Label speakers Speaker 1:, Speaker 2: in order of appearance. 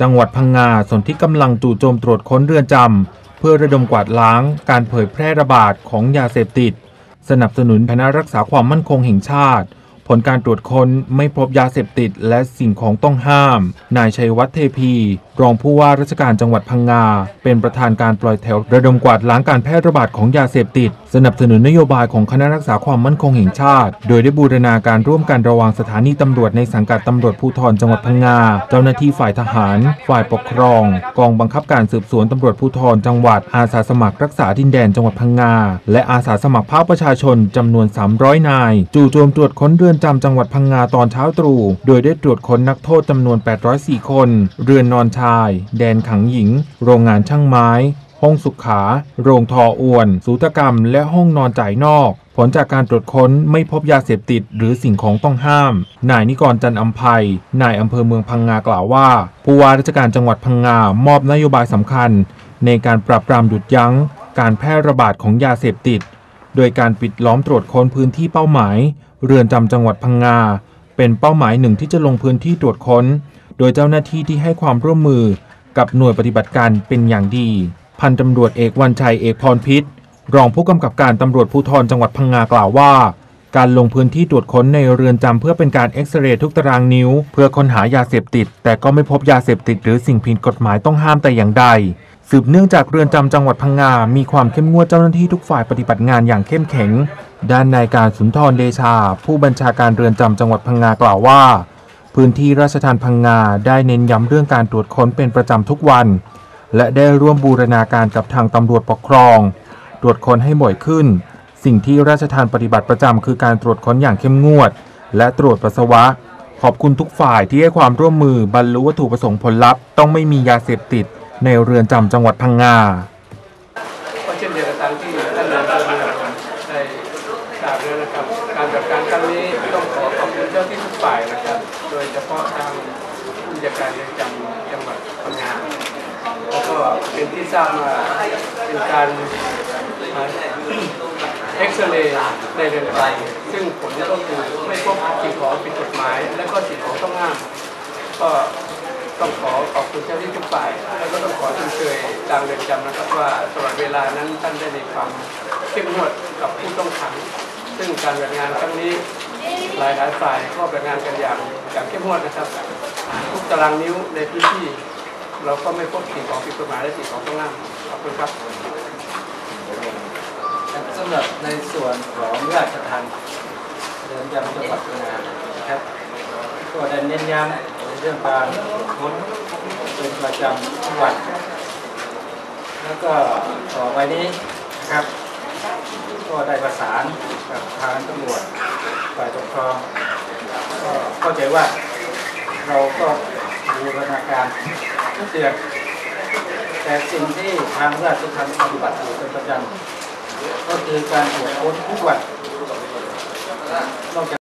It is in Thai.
Speaker 1: จังหวัดพังงาส่วนที่กำลังจู่โจมตรวจค้นเรือนจำเพื่อระดมกวาดล้างการเผยแพร่ระบาดของยาเสพติด สนับสนุนคณะรักษาความมั่นคงแห่งชาติ ผลการตรวจค้นไม่พบยาเสพติดและสิ่งของต้องห้าม นายชัยวัฒน์เทพี รองผู้ว่าราชการจังหวัดพังงา เป็นประธานการปล่อยแถวระดมกวาดล้างการแพร่ระบาดของยาเสพติด สนับสนุนนโยบายของคณะรักษาความมั่นคงแห่งชาติ โดยได้บูรณาการร่วมกันระหว่างสถานีตำรวจในสังกัดตำรวจภูธรจังหวัดพังงา เจ้าหน้าที่ฝ่ายทหาร ฝ่ายปกครอง กองบังคับการสืบสวนตำรวจภูธรจังหวัด อาสาสมัครรักษาดินแดนจังหวัดพังงา และอาสาสมัครภาคประชาชนจำนวน 300 นาย จู่โจมตรวจค้นเรือนจำจังหวัดพังงาตอนเช้าตรู่ โดยได้ตรวจค้นนักโทษจำนวน 804 คน เรือนนอนชาย แดนขังหญิง โรงงานช่างไม้ ห้องสุขา โรงทออวน สูตกรรม และห้องนอนจ่ายนอก ผลจากการตรวจค้นไม่พบยาเสพติดหรือสิ่งของต้องห้าม นายนิกรจันอัมภัย นายอำเภอเมืองพังงากล่าวว่า ผู้ว่าราชการจังหวัดพังงามอบนโยบายสำคัญ ในการปราบปรามหยุดยั้ง การแพร่ระบาดของยาเสพติด โดยการปิดล้อมตรวจค้นพื้นที่เป้าหมาย เรือนจำจังหวัดพังงาเป็นเป้าหมายหนึ่งที่จะลงพื้นที่ตรวจค้น โดยเจ้าหน้าที่ที่ให้ความร่วมมือกับหน่วยปฏิบัติการเป็นอย่างดี พันตำรวจเอกวันชัยเอกพรพิษ รองผู้กำกับการตำรวจภูธรจังหวัดพังงากล่าวว่า การลงพื้นที่ตรวจค้นในเรือนจำเพื่อเป็นการเอ็กซเรย์ทุกตารางนิ้ว เพื่อค้นหายาเสพติด แต่ก็ไม่พบยาเสพติดหรือสิ่งผิดกฎหมายต้องห้ามแต่อย่างใดสืบเนื่องจากเรือนจำจังหวัดพังงา มีความเข้มงวดเจ้าหน้าที่ทุกฝ่ายปฏิบัติงานอย่างเข้มแข็ง ด้านนายการสุนทรเดชา ผู้บัญชาการเรือนจำจังหวัดพังงากล่าวว่า พื้นที่ราชทานพังงาได้เน้นย้ำเรื่องการตรวจค้นเป็นประจำทุกวัน และได้ร่วมบูรณาการกับทางตำรวจปกครอง ตรวจค้นให้บ่อยขึ้น สิ่งที่ราชทานปฏิบัติประจำคือการตรวจค้นอย่างเข้มงวด และตรวจปัสสาวะ ขอบคุณทุกฝ่ายที่ให้ความร่วมมือบรรลุวัตถุประสงค์ผลลัพธ์ต้องไม่มียาเสพติด ในเรือนจำจังหวัดพังงา
Speaker 2: ก็เช่นเดียวกับตามที่ท่านนายอำเภอได้าด้วนะครับ การจัดการครั้งนี้ต้องขอขอบคุณเจ้าที่ทุกฝ่ายนะครับ โดยเฉพาะทางผู้จัดการเรือนจำจังหวัดพังงาแล้วก็เป็นที่ทราบมาเป็นการเอ็กซเรย์ในเรือนจำซึ่งผลก็คือไม่พบสิ่งของผิดกฎหมาย และก็สิ่งของต้องห้ามก็ต้องขอขอบคุณเจ้าหน้าที่ทุกฝ่าย แล้วก็ต้องขอชมเชยทางเรือนจำนะครับว่าตลอดเวลานั้นท่านได้มีความเข้มงวดกับผู้ต้องขัง ซึ่งการปฏิบัติงานครั้งนี้หลายหลายฝ่ายก็ปฏิบัติงานกันอย่างอย่างเข้มงวดนะครับทุกตารางนิ้วในพื้นที่ เราก็ไม่พบสิ่งของผิดกฎหมายและสิ่งของต้องห้ามขอบคุณครับ
Speaker 3: สำหรับในส่วนของราชทัณฑ์เรือนจำจังหวัดพังงานะครับก็ได้เน้นย้ำในเรื่องการค้นเป็นประจำทุกวันแล้วก็ต่อไปนี้นะครับ ก็ได้ประสานกับทางตำรวจฝ่ายปกครองก็เข้าใจว่าเราก็บูรณาการทุกเดือนแต่สิ่งที่ทางราชทัณฑ์ปฏิบัติอยู่เป็นประจำก็คือการตรวจค้นทุกวันนอกจาก